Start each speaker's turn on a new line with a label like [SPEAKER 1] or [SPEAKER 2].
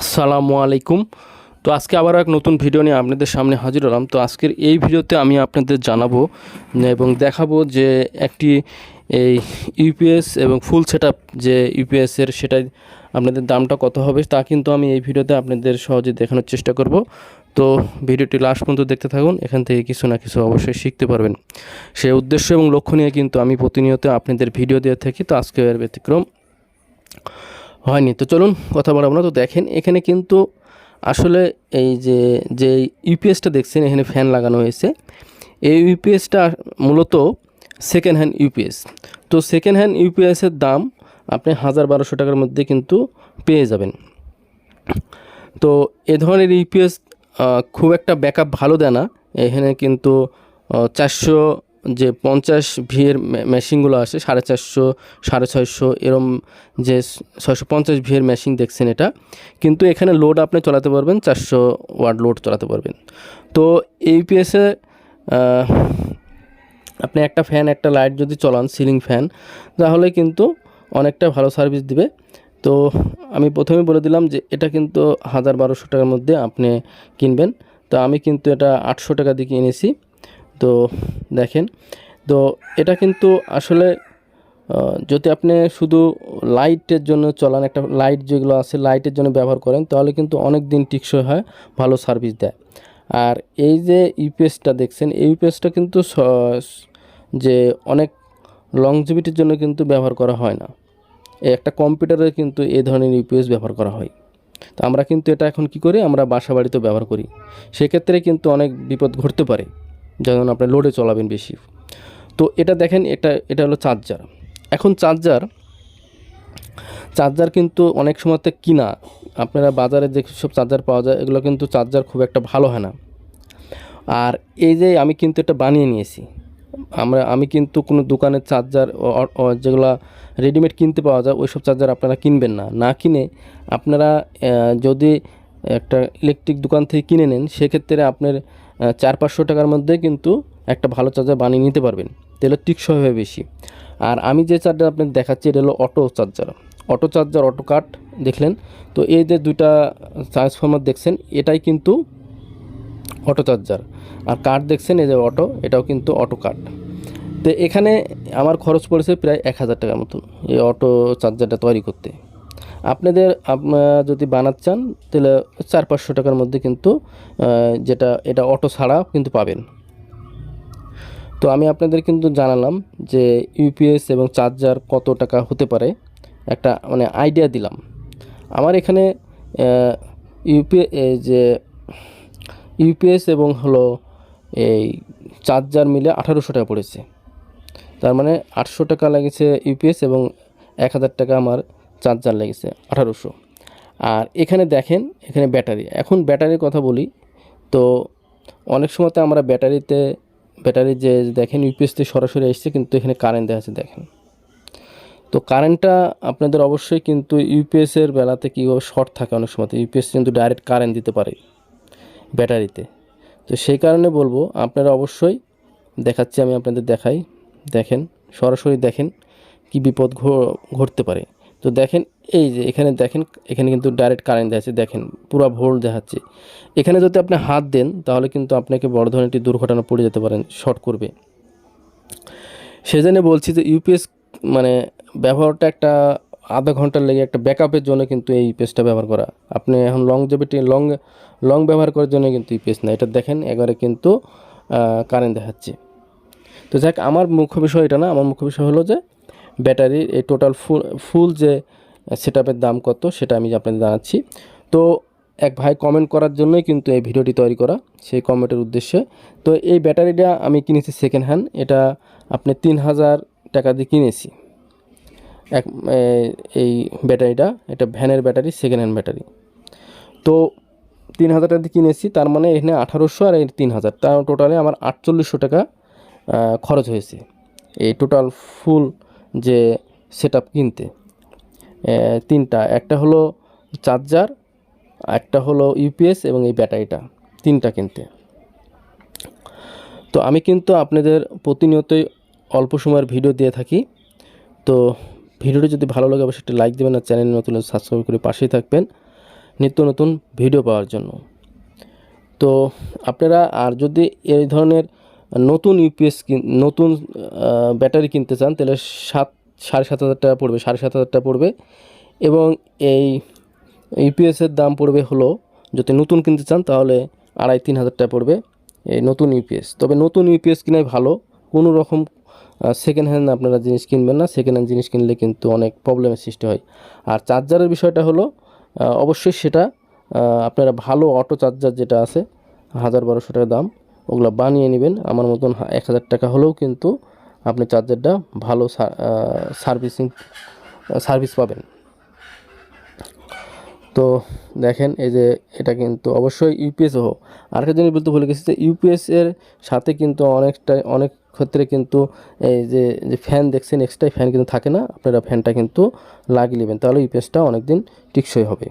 [SPEAKER 1] আসসালামু আলাইকুম। তো আজকে আবার এক নতুন ভিডিও নিয়ে আপনাদের সামনে হাজির হলাম। তো আজকের এই ভিডিওতে আমি আপনাদের জানাব এবং দেখাবো যে একটি এই ইউপিএস এবং ফুল সেট যে ইউপিএসের সেটাই আপনাদের দামটা কত হবে তা কিন্তু আমি এই ভিডিওতে আপনাদের সহজে দেখানোর চেষ্টা করব। তো ভিডিওটি লাস্ট পর্যন্ত দেখতে থাকুন, এখান থেকে কিছু না কিছু অবশ্যই শিখতে পারবেন। সেই উদ্দেশ্য এবং লক্ষ্য নিয়ে কিন্তু আমি প্রতিনিয়ত আপনাদের ভিডিও দিয়ে থাকি। তো আজকে এর ব্যতিক্রম। হয়নি। তো চলুন কথা বলব না তো দেখেন, এখানে কিন্তু আসলে এই যে যে ইউপিএসটা দেখছেন, এখানে ফ্যান লাগানো হয়েছে। এই ইউপিএসটা মূলত সেকেন্ড হ্যান্ড ইউপিএস তো সেকেন্ড হ্যান্ড ইউপিএসের দাম আপনি হাজার বারোশো টাকার মধ্যে কিন্তু পেয়ে যাবেন। তো এ ধরনের ইউপিএস খুব একটা ব্যাকআপ ভালো দেয় না। এখানে কিন্তু চারশো যে পঞ্চাশ ভিয়ের মেশিনগুলো আসে সাড়ে চারশো, সাড়ে ছয়শো, এরম যে ছয়শো পঞ্চাশ ভিয়ের মেশিন দেখছেন এটা। কিন্তু এখানে লোড আপনি চালাতে পারবেন, চারশো ওয়ার্ড লোড চালাতে পারবেন। তো ইউপিএসে আপনি একটা ফ্যান একটা লাইট যদি চলান সিলিং ফ্যান তাহলে কিন্তু অনেকটা ভালো সার্ভিস দিবে। তো আমি প্রথমে বলে দিলাম যে এটা কিন্তু হাজার বারোশো টাকার মধ্যে আপনি কিনবেন। তো আমি কিন্তু এটা আটশো টাকা দিয়ে কিনেছি। তো দেখেন, তো এটা কিন্তু আসলে যদি আপনি শুধু লাইটের জন্য চলান, একটা লাইট যেগুলো আছে, লাইটের জন্য ব্যবহার করেন, তাহলে কিন্তু অনেক দিন টিকসই হয়, ভালো সার্ভিস দেয়। আর এই যে ইউপিএসটা দেখছেন, এই ইউপিএসটা কিন্তু যে অনেক লংজিভিটির জন্য কিন্তু ব্যবহার করা হয় না। একটা কম্পিউটারে কিন্তু এই ধরনের ইউপিএস ব্যবহার করা হয়। তো আমরা কিন্তু এটা এখন কি করি? আমরা বাসা বাড়িতেও ব্যবহার করি। সেক্ষেত্রে কিন্তু অনেক বিপদ ঘটতে পারে। যেমন আপনি লোডে চলাবেন বেশি। তো এটা দেখেন, এটা এটা হলো চার্জার এখন চার্জার চার্জার কিন্তু অনেক সময়তে কিনা। আপনারা বাজারে যে সব চার্জার পাওয়া যায়, এগুলো কিন্তু চার্জার খুব একটা ভালো হয় না। আর এই যে আমি কিন্তু এটা বানিয়ে নিয়েছি, আমরা, আমি কিন্তু কোনো দোকানের চার্জার যেগুলো রেডিমেড কিনতে পাওয়া যায় ওই সব চার্জার আপনারা কিনবেন না। না কিনে আপনারা যদি একটা ইলেকট্রিক দোকান থেকে কিনে নেন, সেক্ষেত্রে আপনার চার পাঁচশো টাকার মধ্যে কিন্তু একটা ভালো চার্জার বানিয়ে নিতে পারবেন। তাহলে টিকসই হবে বেশি। আর আমি যে চার্জার আপনাকে দেখাচ্ছি, এটা হলো auto charger auto charger auto cut দেখলেন? তো এই যে দুইটা ট্রান্সফর্মার দেখছেন, এটাই কিন্তু অটো চার্জার আর কাঠ দেখছেন, এই যে অটো এটাও কিন্তু অটো কাট তো এখানে আমার খরচ পড়েছে প্রায় এক হাজার টাকার মতন, এই অটো চার্জারটা তৈরি করতে। আপনাদের যদি বানাতে চান, তাহলে চার পাঁচশো টাকার মধ্যে কিন্তু যেটা, এটা অটো ছাড়া কিন্তু পাবেন। তো আমি আপনাদের কিন্তু জানালাম যে ইউপিএস এবং চার্জার কত টাকা হতে পারে। একটা মানে আইডিয়া দিলাম। আমার এখানে ইউপি যে ইউপিএস এবং হলো এই চার্জার মিলে আঠারোশো টাকা পড়েছে। তার মানে আটশো টাকা লেগেছে ইউপিএস এবং এক হাজার টাকা আমার চার্জার লেগেছে, আঠারোশো। আর এখানে দেখেন, এখানে ব্যাটারি। এখন ব্যাটারির কথা বলি, তো অনেক সময়তে আমরা ব্যাটারিতে, ব্যাটারি যে দেখেন ইউপিএসতে সরাসরি এসছে, কিন্তু এখানে কারেন্ট দেওয়া আছে, দেখেন। তো কারেন্টটা আপনাদের অবশ্যই কিন্তু ইউপিএসের বেলাতে কীভাবে শর্ট থাকে অনেক সময় ইউপিএস কিন্তু ডাইরেক্ট কারেন্ট দিতে পারে ব্যাটারিতে। তো সেই কারণে বলব, আপনারা অবশ্যই দেখাচ্ছি, আমি আপনাদের দেখাই। দেখেন, সরাসরি দেখেন কি বিপদ ঘটতে পারে। তো দেখেন, এই যে এখানে দেখেন, এখানে কিন্তু ডাইরেক্ট কারেন্ট দেখাচ্ছে। দেখেন, পুরো ভোল্ট দেখাচ্ছে। এখানে যদি আপনি হাত দেন, তাহলে কিন্তু আপনাকে বড় ধরনের একটি দুর্ঘটনা পড়ে যেতে পারেন শর্ট করবে। সেজন্য বলছি যে ইউপিএস মানে ব্যবহারটা একটা আধা ঘণ্টার লেগে একটা ব্যাকআপের জন্য কিন্তু এই ইউপিএসটা ব্যবহার করা। আপনি এখন লং জেবিটি লং লং ব্যবহার করার জন্য কিন্তু ইউপিএস না এটা দেখেন এবারে কিন্তু কারেন্ট দেখাচ্ছে। তো যাক, আমার মুখ্য বিষয় এটা না। আমার মুখ্য বিষয় হলো যে ব্যাটারির এই টোটাল ফুল ফুল যে সেট দাম কত, সেটা আমি আপনাদের জানাচ্ছি। তো এক ভাই কমেন্ট করার জন্যই কিন্তু এই ভিডিওটি তৈরি করা, সেই কমেন্টের উদ্দেশ্যে। তো এই ব্যাটারিটা আমি কিনেছি সেকেন্ড হ্যান্ড এটা আপনি তিন হাজার টাকা দিয়ে কিনেছি। এক এই ব্যাটারিটা, এটা ভ্যানের ব্যাটারি সেকেন্ড হ্যান্ড ব্যাটারি। তো তিন হাজার টাকা দিয়ে কিনেছি, তার মানে এখানে আঠারোশো আর এই তিন হাজার। তার টোটালে আমার আটচল্লিশশো টাকা খরচ হয়েছে। এই টোটাল ফুল যে সেট কিনতে। তিনটা, একটা হলো চার্জার একটা হলো ইউপিএস এবং এই ব্যাটারিটা, তিনটা কিনতে। তো আমি কিন্তু আপনাদের প্রতিনিয়তই অল্প সময়ের ভিডিও দিয়ে থাকি। তো ভিডিওটি যদি ভালো লাগে, অবশ্যই একটি লাইক দেবেন আর চ্যানেল নতুন সাবস্ক্রাইব করে পাশেই থাকবেন নিত্য নতুন ভিডিও পাওয়ার জন্য। তো আপনারা আর যদি এই ধরনের নতুন ইউপিএস নতুন ব্যাটারি কিনতে চান, তাহলে সাত, সাড়ে সাত হাজার টাকা পড়বে, সাড়ে সাত হাজার টাকা পড়বে। এবং এই ইউপিএসের দাম পড়বে হলো, যদি নতুন কিনতে চান, তাহলে আড়াই, তিন হাজার টাকা পড়বে এই নতুন ইউপিএস তবে নতুন ইউপিএস কিনাই ভালো, কোনো রকম সেকেন্ড হ্যান্ড আপনারা জিনিস কিনবেন না সেকেন্ড হ্যান্ড জিনিস কিনলে কিন্তু অনেক প্রবলেমের সৃষ্টি হয়। আর চার্জারের বিষয়টা হলো অবশ্যই সেটা আপনারা ভালো অটো চার্জার যেটা আছে, হাজার বারোশো টাকা দাম ওগুলো বানিয়ে নেবেন। আমার মতন এক হাজার টাকা হলেও কিন্তু আপনি চার্জারটা ভালো সার্ভিসিং সার্ভিস পাবেন। তো দেখেন, এই যে এটা কিন্তু অবশ্যই ইউপিএস হোক আরেকটা জিনিস বলতে ভুলে গেছি যে ইউপিএস এর সাথে কিন্তু অনেকটা, অনেক ক্ষেত্রে কিন্তু এই যে যে ফ্যান দেখছেন, এক্সট্রা ফ্যান কিন্তু থাকে না। আপনারা ফ্যানটা কিন্তু লাগিয়ে নেবেন, তাহলে ইউপিএসটা অনেক দিন টিকসই হবে।